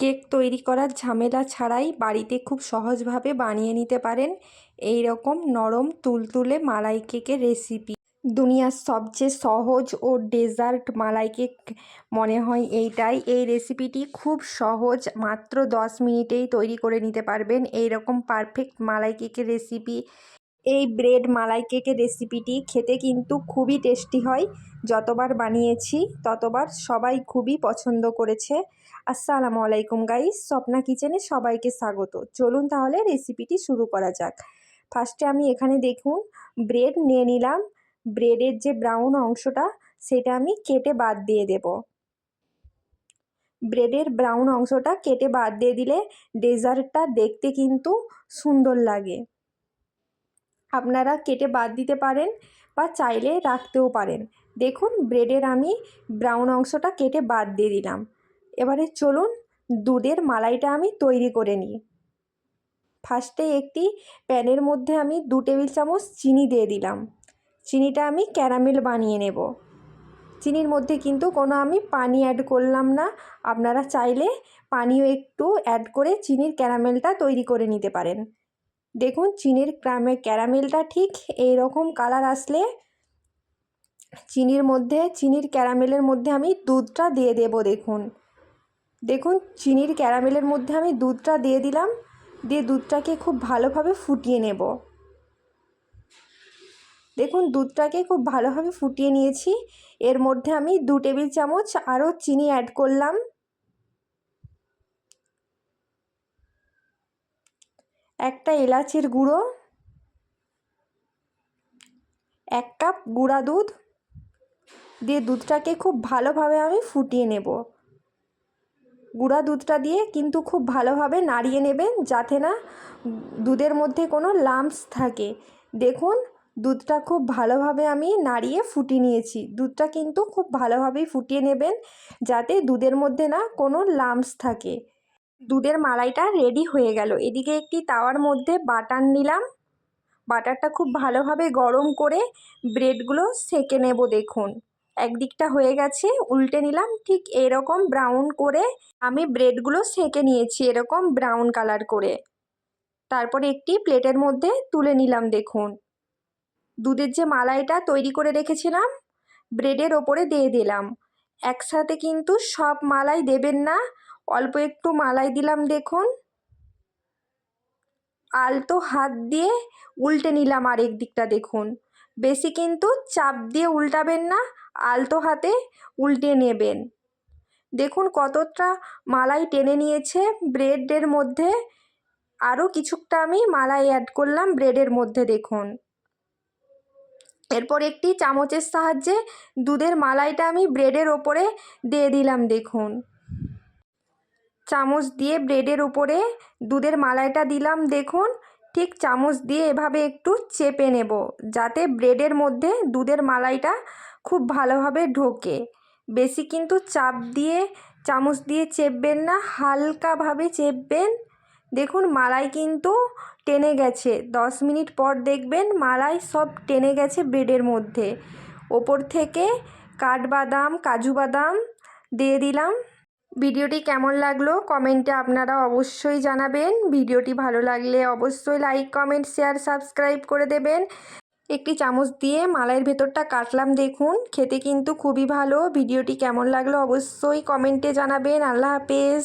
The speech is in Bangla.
কেক তৈরি করার ঝামেলা ছাড়াই বাড়িতে খুব সহজভাবে বানিয়ে নিতে পারেন এই রকম নরম তুলতুলে মালাই কেকের রেসিপি। দুনিয়ার সবচেয়ে সহজ ও ডেজার্ট মালাই কেক মনে হয় এইটাই। এই রেসিপিটি খুব সহজ, মাত্র দশ মিনিটেই তৈরি করে নিতে পারবেন। এই রকম পারফেক্ট মালাই কেকের রেসিপি এই ব্রেড মালাই কেকের রেসিপিটি খেতে কিন্তু খুবই টেস্টি হয়। যতবার বানিয়েছি, ততবার সবাই খুবই পছন্দ করেছে। আসসালামু আলাইকুম গাইস স্বপ্না কিচেনে সবাইকে স্বাগত। চলুন তাহলে রেসিপিটি শুরু করা যাক। ফার্স্টে আমি এখানে দেখুন, ব্রেড নিয়ে নিলাম। ব্রেডের যে ব্রাউন অংশটা, সেটা আমি কেটে বাদ দিয়ে দেব। ব্রেডের ব্রাউন অংশটা কেটে বাদ দিয়ে দিলে ডেজার্টটা দেখতে কিন্তু সুন্দর লাগে। আপনারা কেটে বাদ দিতে পারেন বা চাইলে রাখতেও পারেন। দেখুন ব্রেডের আমি ব্রাউন অংশটা কেটে বাদ দিয়ে দিলাম। এবারে চলুন, দুধের মালাইটা আমি তৈরি করে নিই। ফার্স্টে একটি প্যানের মধ্যে আমি দু টেবিল চামচ চিনি দিয়ে দিলাম। চিনিটা আমি ক্যারামেল বানিয়ে নেব। চিনির মধ্যে কিন্তু কোনো আমি পানি অ্যাড করলাম না। আপনারা চাইলে পানিও একটু অ্যাড করে চিনির ক্যারামেলটা তৈরি করে নিতে পারেন। দেখুন, চিনির ক্রামে ক্যারামেলটা ঠিক এই রকম কালার আসলে চিনির মধ্যে, চিনির ক্যারামেলের মধ্যে আমি দুধটা দিয়ে দেব দেখুন। দেখুন, চিনির ক্যারামেলের মধ্যে আমি দুধটা দিয়ে দিলাম, দিয়ে দুধটাকে খুব ভালোভাবে ফুটিয়ে নেব। দেখুন, দুধটাকে খুব ভালোভাবে ফুটিয়ে নিয়েছি। এর মধ্যে আমি দু টেবিল চামচ আরও চিনি অ্যাড করলাম একটা এলাচের গুঁড়ো, এক কাপ গুঁড়া দুধ, দিয়ে দুধটাকে খুব ভালোভাবে আমি ফুটিয়ে নেব। গুঁড়া দুধটা দিয়ে কিন্তু খুব ভালোভাবে নাড়িয়ে নেবেন যাতে না দুধের মধ্যে কোনো লাম্পস থাকে। দেখুন, দুধটা খুব ভালোভাবে আমি নাড়িয়ে ফুটিয়ে নিয়েছি। দুধটা কিন্তু খুব ভালোভাবেই ফুটিয়ে নেবেন যাতে দুধের মধ্যে না কোনো লাম্পস থাকে। দুধের মালাইটা রেডি হয়ে গেল। এদিকে একটি তাওয়ার মধ্যে বাটার নিলাম। বাটারটা খুব ভালোভাবে গরম করে ব্রেডগুলো সেকে নেব দেখুন। একদিকটা হয়ে গেছে, উল্টে নিলাম। ঠিক এরকম ব্রাউন করে আমি ব্রেডগুলো সেকে নিয়েছি এরকম ব্রাউন কালার করে। তারপর একটি প্লেটের মধ্যে তুলে নিলাম দেখুন। দুধের যে মালাইটা তৈরি করে রেখেছিলাম, ব্রেডের ওপরে দিয়ে দিলাম। একসাথে কিন্তু সব মালাই দেবেন না। অল্প একটু মালাই দিলাম দেখুন। আলতো হাত দিয়ে উল্টে নিলাম আরেক দিকটা দেখুন। বেশি কিন্তু চাপ দিয়ে উল্টাবেন না, আলতো হাতে উল্টে নেবেন। দেখুন কতটা মালাই টেনে নিয়েছে ব্রেডের মধ্যে। আরও কিছুটা আমি মালাই অ্যাড করলাম ব্রেডের মধ্যে দেখুন। এরপর একটি চামচের সাহায্যে দুধের মালাইটা আমি ব্রেডের ওপরে দিয়ে দিলাম দেখুন। চামচ দিয়ে ব্রেডের উপরে দুধের মালাইটা দিলাম, দেখুন। ঠিক চামচ দিয়ে এভাবে একটু চেপে নেব, যাতে ব্রেডের মধ্যে দুধের মালাইটা খুব ভালোভাবে ঢোকে। বেশি কিন্তু চাপ দিয়ে চামচ দিয়ে চেপবেন না, হালকাভাবে চেপবেন। দেখুন, মালাই কিন্তু টেনে গেছে। দশ মিনিট পর দেখবেন মালাই সব টেনে গেছে ব্রেডের মধ্যে। ওপর থেকে কাঠবাদাম, কাজু বাদাম দিয়ে দিলাম। ভিডিওটি কেমন লাগল কমেন্টে আপনারা অবশ্যই জানাবেন। ভিডিওটি ভালো লাগলে অবশ্যই লাইক, কমেন্ট, শেয়ার, সাবস্ক্রাইব করে দেবেন। একটি চামচ দিয়ে মালাইয়ের ভেতরটা কাটলাম দেখুন, খেতে কিন্তু খুবই ভালো। ভিডিওটি কেমন লাগল অবশ্যই কমেন্টে জানাবেন। আল্লাহ হাফেজ।